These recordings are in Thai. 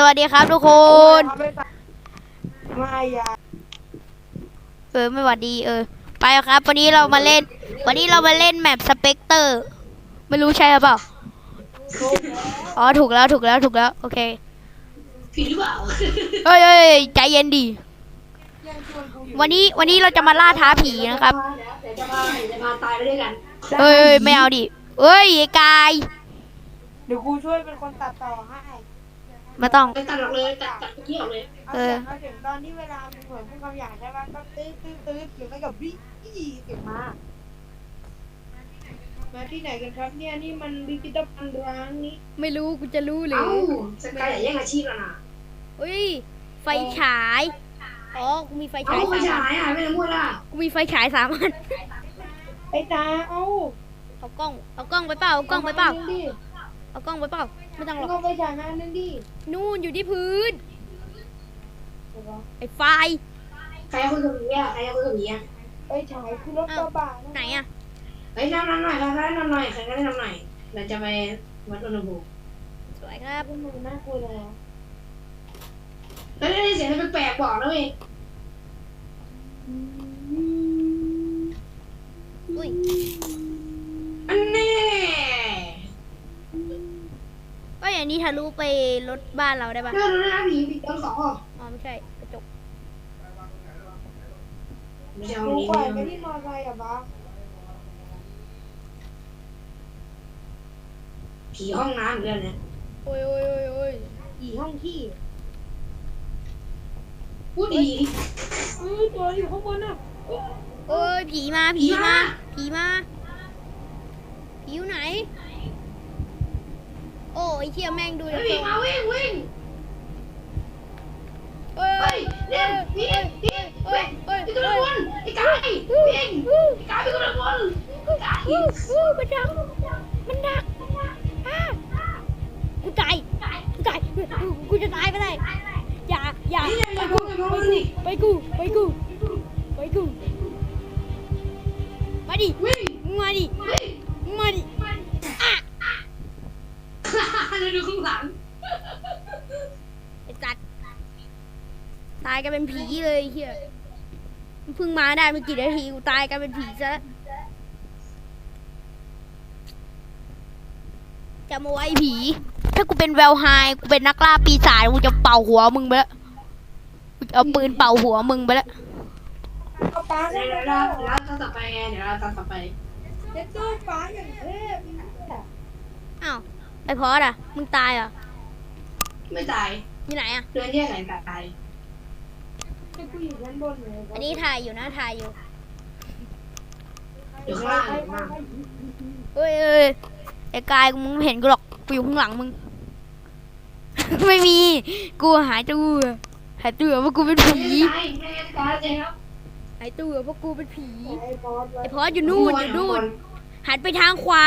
สวัสดีครับทุกคน ไม่อยากเออไม่หวัดดีเออ ไปครับ วันนี้เรามาเล่น วันนี้เรามาเล่นแมปสเปกเตอร์ ไม่รู้ใช่หรือเปล่า อ๋อถูกแล้วถูกแล้วถูกแล้วโอเคผิดหรือเปล่าเฮ้ยเฮ้ยใจเย็นดียังชวนกูอยู่วันนี้วันนี้เราจะมาล่าท้าผีนะครับเดี๋ยวจะมาเดี๋ยวจะมาตายไปด้วยกันเฮ้ยเฮ้ยไม่เอาดิเอ้ยไอ้กาย เดี๋ยวกูช่วยเป็นคนตัดต่อให้ ไม่ต้องไปตัดออกเลยตัดตัดเมื่อกี้ออกเลยเอาเอเสีอยงมาถึงตอนที่เวลามึงเหมือนพูดคำหยาบใช่ปะก็ตื้อตื้อตื้อหรือไม่กับวิอีเสียงมา มาที่ไหนกันครับเนี่ยนี่มันพิพิธภัณฑ์ร้างนี้ไม่รู้กูจะรู้หรืเอ้าอสกายอย่าแย่งอาชีพแล้วนะเฮ้ยไฟฉายอ๋อกูมีไฟเอ้าฉายไม่สามใช่อันหายไปไหนหมดล่ะกูมีไฟฉายสามอันไอ้ตาเอ้าเอากล้องเอากล้องไปเปล่าเอากล้องไปเปล่ามนดิเอากล้องไปเปล่า ไม่ต้องหรอกเอาไปจ่ายมาอันนึงดินู่นอยู่ที่พื้นเดี๋ยวก่อนไอ้ไฟใครจะคุยกับผีอะใครจะคุยกับผีอะไปฉายคือรถกระบะะไหนอะเฮ้ยน้ำน้ำหน่อยใครได้น้ำหน่อยใครได้น้ำหน่อยเราจะไปวัดอุณหภูมิสวยครับพวกมึงน่ากลัวเลยอะแล้วได้ยินเสียงอะไรแปลกๆบอกนะเว้ยอุ้ย อย่างนี้ทะลุไปรถบ้านเราได้ปะเรื่องรู้นะผีผีตอนสองเหรออ๋อไม่ใช่กระจกไม่ใช่เอากูนี้ปล่อยไปที่มอไซค์อะบ้าผีห้องน้ำเหมือนกันเนี่ยโอ้ยโอ้ยโอ้ยโอ้ยอีห้องขี้พูดดีเอ้ยตัวอยู่ข้างบนน่ะโอ้ยผีมาผีมาผีมาผีอยู่ไหน โอ้ยไอ้เชี่ยแม่งดูๆเดี๋เฮ้ยยวผีมาวิ่งวิ่งเอ้เฮ้ยยเร็วพี่พี่เอ้เฮ้ยยเอ้ยพี่กระโดดวนไอ้กายวิ่งไอ้กายพี่กระโดดวนไอ้กายอู้อู้มันดักมันดักอ้ากูตายกูตายกูจะตายไปเลยอย่าอย่านี่อย่าอย่าพูดอย่าพูดสิไปกูไปกูไปกูมาดิวิ่งมึงมาดิวิ่งมึงมาดิอะ เราดูข้างหลังไอ้สัตว์ตายกันเป็นผีเลยไอ้เฮียมึงเพิ่งมาได้ไม่กี่นาทีกูตายกันเป็นผีซะแล้วจะมาไว้ผี ถ้ากูเป็นแวลไฮกูเป็นนักล่าปีศาจกูจะเป่าหัวมึงไปแล้วกูจะเอาปืนเป่าหัวมึงไปแล้วเอาป้าเดี๋ได้ยวแล้เราวเดี๋ยวเราตอนต่อไปไงเดี๋ยวเราตอนต่อไป เด็กตู้ป้าอย่างเทพอ้าว ไอพอดอะ มึงตายเหรอไม่ตายอยู่ไหนอะ เดือนที่ไหนตายให้กูอยู่ด้านบนเลยอันนี้ถ่ายอยู่นะถ่ายอยู่อยู่ข้างล่างอยู่ข้างล่างเฮ้ยเอ้ยไอ้กายมึงไม่เห็นกูหรอก กูอยู่ข้างหลังมึง ไม่มี กูหายตัวหายตัวเพราะกูเป็นผีไม่ตายไม่ตายเจ๊ครับหายตัวเพราะกูเป็นผีไอ้บอสไว้ไอ้พอดอยู่นู่นอยู่นู่นหันไปทางขวา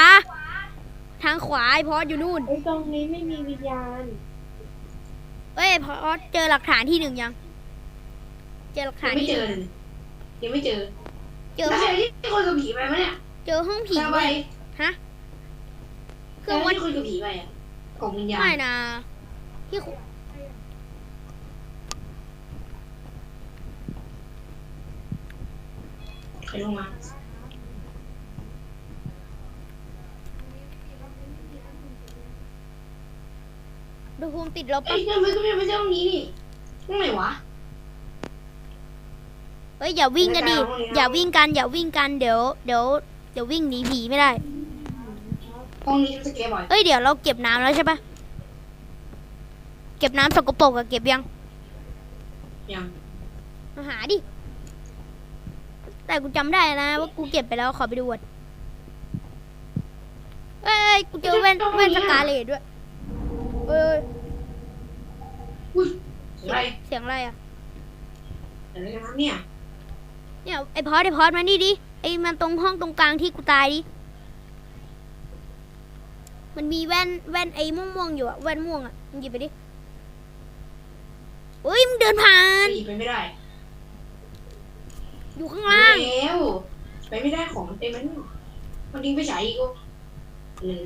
ทางขวาไอ้พอดอยู่นู่นไอ้ตรงนี้ไม่มีวิญญาณเอ้ยพอดเจอหลักฐานที่หนึ่งยัง เจอหลักยัฐานงไม่ที่เจหอนึ่งเลยยังไม่เจอเจอแล้วใครที่คุยกับผีไปไหมเนี่ยเจอห้องผีใครไปด้วยฮะใคเครรื่องวัด ที่คุยกับผีไปอะกล่องวิญญาณไม่นะที่คุใครลงมา ดูภูมิติดลบเอ้ปะยนั่นมันก็ไม่ใช่ตรงนี้นี่ตรงไหนวะ เฮ้ยอย่าวิ่งกันดิไม่ได้เอาอย่าวิ่งกัน อย่าวิ่งกัน เดี๋ยว เดี๋ยว เดี๋ยววิ่งหนีผีไม่ได้ตรงนี้สเก็ตบ่อย เอ้ยเดี๋ยวเราเก็บน้ำแล้วใช่ปะเก็บน้ำสกปรกอะเก็บยังยังมาหาดิ แต่กูจำได้นะว่ากูเก็บไปแล้วขอไปดูก่อนเอ้ยกูเจอแว่นแว่นสกาเลตด้วยเอ้ยอุ้ยอะไรเสียงอะไรอะอะไรกันครับเนี่ย เนี่ยไอพอดไอพอดมานี่ดิไอมันตรงห้องตรงกลางที่กูตายดิ มันมีแว่นแว่นไอ้ม่วงๆอยู่อะแว่นม่วงอะมึงหยิบไปดิเฮ้ยมึงเดินผ่านไปไปไม่ได้ อยู่ข้างไปล่างแล้วไปไม่ได้ของเต็มมันมันทิ้งไปฉายอีกกูหนึ่ง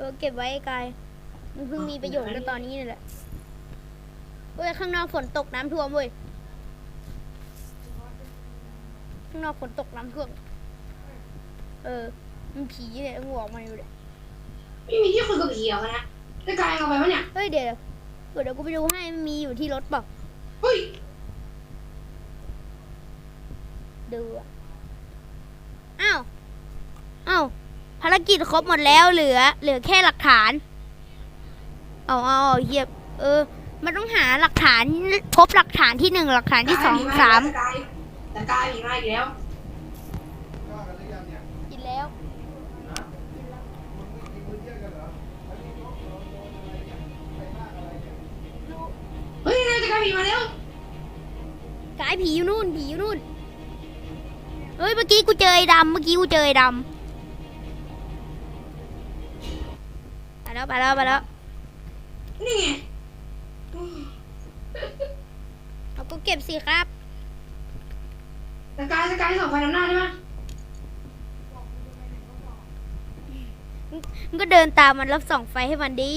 เออเก็บไว้ไอ้กายมันเพิ่งมีประโยชน์ก็ตอนนี้นี่แหละเว้ยข้างนอกฝนตกน้ำท่วมเว้ยข้างนอกฝนตกน้ำท่วมเออ มันผีเนี่ยมึงบอกมาอยู่เลยไม่มีที่คุยกับผีเหรอนะจะกลายเอาไปวะเนี่ยเฮ้ยเดี๋ยวเดี๋ยวเดี๋ยวกูไปดูให้มันมีอยู่ที่รถเปล่าเฮ้ยดูอะอ้าวอ้าว ภารกิจครบหมดแล้วเหลือ เหลือแค่หลักฐานเอาเอาเอาเฮียเออ มันต้องหาหลักฐานพบหลักฐานที่หนึ่งหลักฐานที่สองสามจะกลายจะกลายผีมาอีกแล้วกินแล้วเฮ้ยจะกลายผีมาแล้วกายผีอยู่นู่นผีอยู่นู่นเฮ้ยเมื่อกี้กูเจอไอ้ดำเมื่อกี้กูเจอไอ้ดำ แล้วไปแล้วไปแล้วนี่ไงเอาก็เก็บสิครับจะกลายจะกลายส่องไฟน้ำหน้าได้ไหมมันก็เดินตามมันแล้วส่องไฟให้มันดี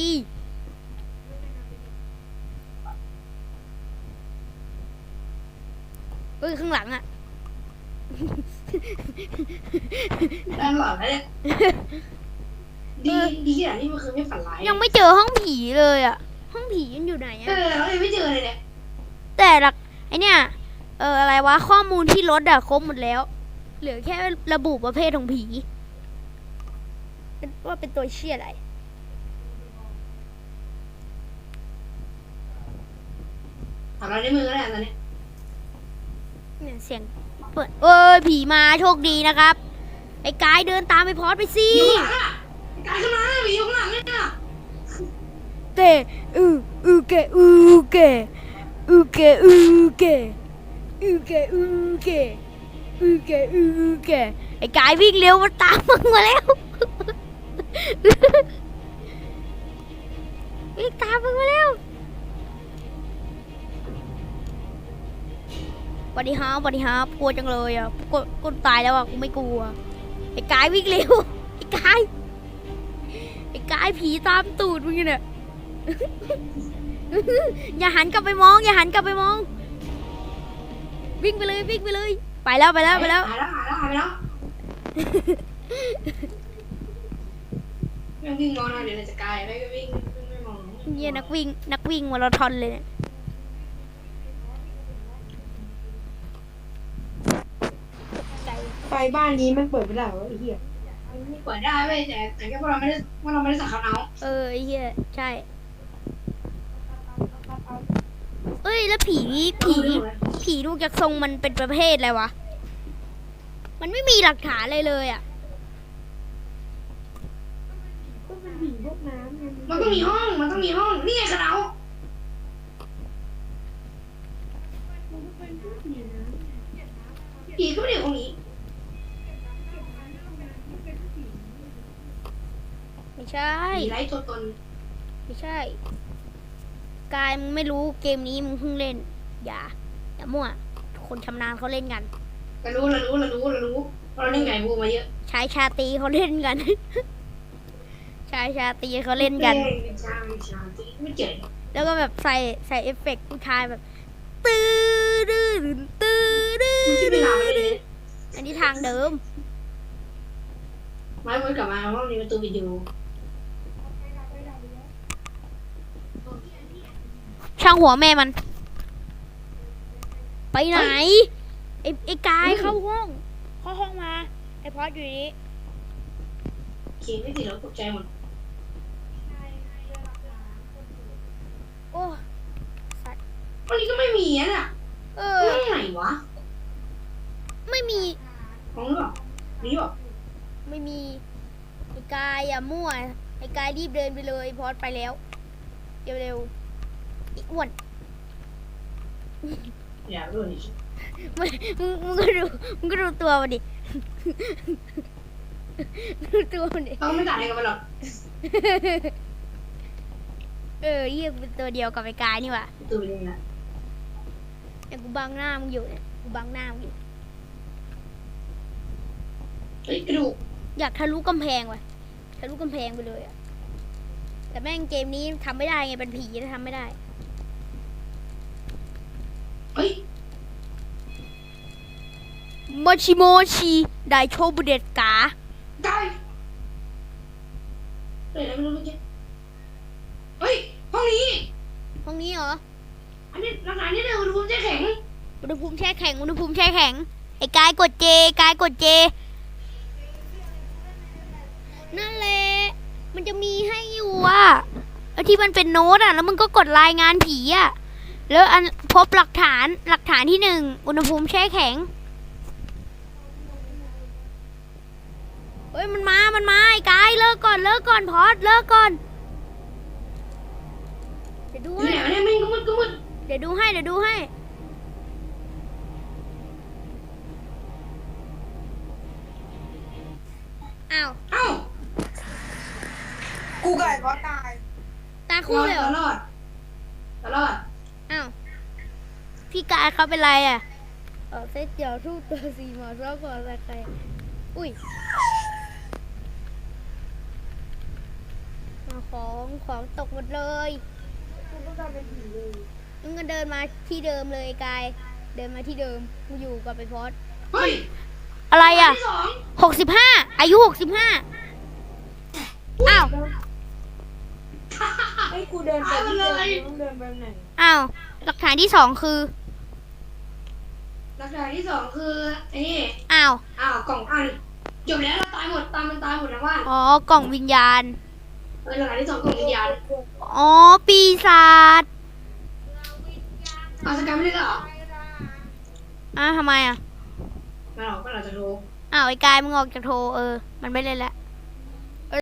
เฮ้ย ข้างหลังอะด้านหลังแล้วเนี่ย ดีดีขนาดนี้มันคือไม่ฝันร้ายยังไม่เจอห้องผีเลยอะห้องผีมันอยู่ไหนเออะอเรายังไม่เจอเลยเนี่ยแต่หลักไอเนี่ยเอออะไรวะข้อมูลที่รถอะครบหมดแล้ว เหลือแค่ระบุประเภทของผีว่าเป็นตัวเชี่ยอะไร ถามเราในมือก็ได้ตอนนี้เนี่ยเสียงเปิดเอ้ยผีมาโชคดีนะครับ ไอ้กายเดินตามไปพอดไปสิอยู่ข้างหลังอะ กายขึ้นมาผีอยู่ข้างหลังเนี่ยเกอืออือเกอือเกอือเกอือเกอือเกอือเกอือเกอือเกไอ้กายวิ่งเร็วมันตามมึงมาแล้ววิ่งตามมึงมาแล้วสวัสดีครับสวัสดีครับกลัวจังเลยอะกูกูตายแล้วอะกูไม่กลัวไอ้กายวิ่งเร็วไอ้กาย ไอ้กายผีตามตูดมึงอยู่เนี่ยอย่าหันกลับไปมอง อย่าหันกลับไปมอง วิ่งไปเลยวิ่งไปเลย ไปแล้วไปแล้วไปแล้ว หายแล้วหายแล้วหายไปแล้วแม่งวิ่งมองหน้าเดี๋ยวจะกลายไม่ก็วิ่งวิ่งไม่มองเยี่ยนักวิ่ง นักวิ่งมาราธอนเลยเนี่ยใจไฟบ้านนี้มันเปิดไม่ได้เหรอไอ้เหี้ย เปิดได้เว้ยแต่แต่แค่พวกเราไม่ได้พวกเราไม่ได้สั่งเขาเอาเออไอ้เหี้ยใช่เอ้ยแล้วผีผีผีลูกจากทรงมันเป็นประเภทอะไรวะ มันไม่มีหลักฐานเลยเลยอะก็เป็นผีพวกน้ำไงมันต้องมีห้องมันต้องมีห้องนี่ไงกระเดามันก็เป็นพวกผีน้ำผีก็ไม่ได้อยู่ตรงนี้ ใช่ผีไร้ตัวตนไม่ใช่ กายมึงไม่รู้เกมนี้มึงเพิ่งเล่น อย่า อย่ามั่ว คนชำนาญเขาเล่นกัน เรารู้เรารู้เรารู้เรารู้เพราะเราเล่นไก่บูมาเยอะชายชาตรีเขาเล่นกัน ชายชาตรีเขาเล่นกันใช่ใช่ไม่เจ๋งแล้วก็แบบใส่ใส่เอฟเฟกต์ผู้ชายแบบ ตื้อดื้อตื้อดื้อมันจะเป็นดื้หาอไปเลยอันนี้ทางเดิม ไม้วนกลับมาห้องนี้ประตูวิดีโอ ช่างหัวแม่มัน ไปไหนไอ้ไอ้กายเข้าห้องเข้าห้องมา ไอ้พอดอยู่นี้เขียนไม่ติดแล้วตกใจหมดโอ้วันนี้ก็ไม่มีอะน่ะเอห้อองไหนวะ ไม่มีห้องหรือเปล่านี่เปล่าไม่มี ไอ้กายอย่ามั่ว ไอ้กายรีบเดินไปเลย พอดไปแล้ว เร็วๆไอ้อ้วนอย่าด้วยมึงมึงมึงก็ดูมึงก็ดูตัวมันดิดูตัวมันดิเขาไม่ต่างอะไรกันไปหรอกเออเยี่ยมเป็นตัวเดียวกับไอ้กายนี่หว่าประตูวิดีโอนะแต่กูบังหน้ามึงอยู่เนี่ยกูบังหน้ามึงอยู่เฮ้ยกระดูกอยากทะลุกำแพงว่ะทะลุกำแพงไปเลยอะแต่แม่งเกมนี้ทำไม่ได้ไงเป็นผีทำไม่ได้ เฮ้ยโมชิโมชิไดโชบุเดตกาได้เฮ้ยอะไรไม่รู้เมื่อกี้เฮ้ยห้องนี้ห้องนี้เหรออันนี้หลักฐานนี่เลยอุณหภูมิจะแข็งอุณหภูมิแช่แข็งอุณหภูมิแช่แข็งไอ้กายกดเจกายกดเจ นั่นแหละมันจะมีให้อยู่อะไอ้ที่มันเป็นโน้ตอะแล้วมึงก็กดรายงานผีอะ แล้วอันพบหลักฐานหลักฐานที่หนึ่งอุณหภูมิแช่แข็งเฮ้ยมันมา มันมาไอ้กายเลิกก่อนเลิกก่อนพอดเลิกก่อน เดี๋ยวดูอยู่ให้ไหนวะเนี่ยมันก็มืดก็มืดเดี๋ยวดูให้เดี๋ยวดูให้ อ้าว เอ้ากูกับไอ้บอสตายตาคู่เลยเหรอ ตลอดตลอดอ้าว พี่กายเขาเป็นไรอะเออเซตเดียวทูกตัวสีหมอชอบก่อนอะไรใคร อุ้ยเอาของของตกหมดเลยกูก็กลายเป็นผีเลยมึงก็เดินมาที่เดิมเลยกาย เดินมาที่เดิมมึงอยู่กับไปพอดเฮ้ยอะไรอะที่สองหกสิบห้าอายุหกสิบห้าอ้าวไอ้กูเดินไปที่เดิมมึงเดินไปไหนอ้าวหลักฐานที่สองคือ หลักฐานที่สองคือไอ้นี่อ้าว อ้าวกล่องอันจบแล้วเราตายหมดตามมันตายหมดนะว่าอ๋อ กล่องวิญญาณ เออหลักฐานที่สองกล่องวิญญาณอ๋อ ปีศาจเอาสกายไม่ได้เหรออ้าวทำไมอะไม่หรอกก็เราจะโทรอ้าวไอ้กายมึงออกจากโทรเออ มันไม่เล่นแล้ว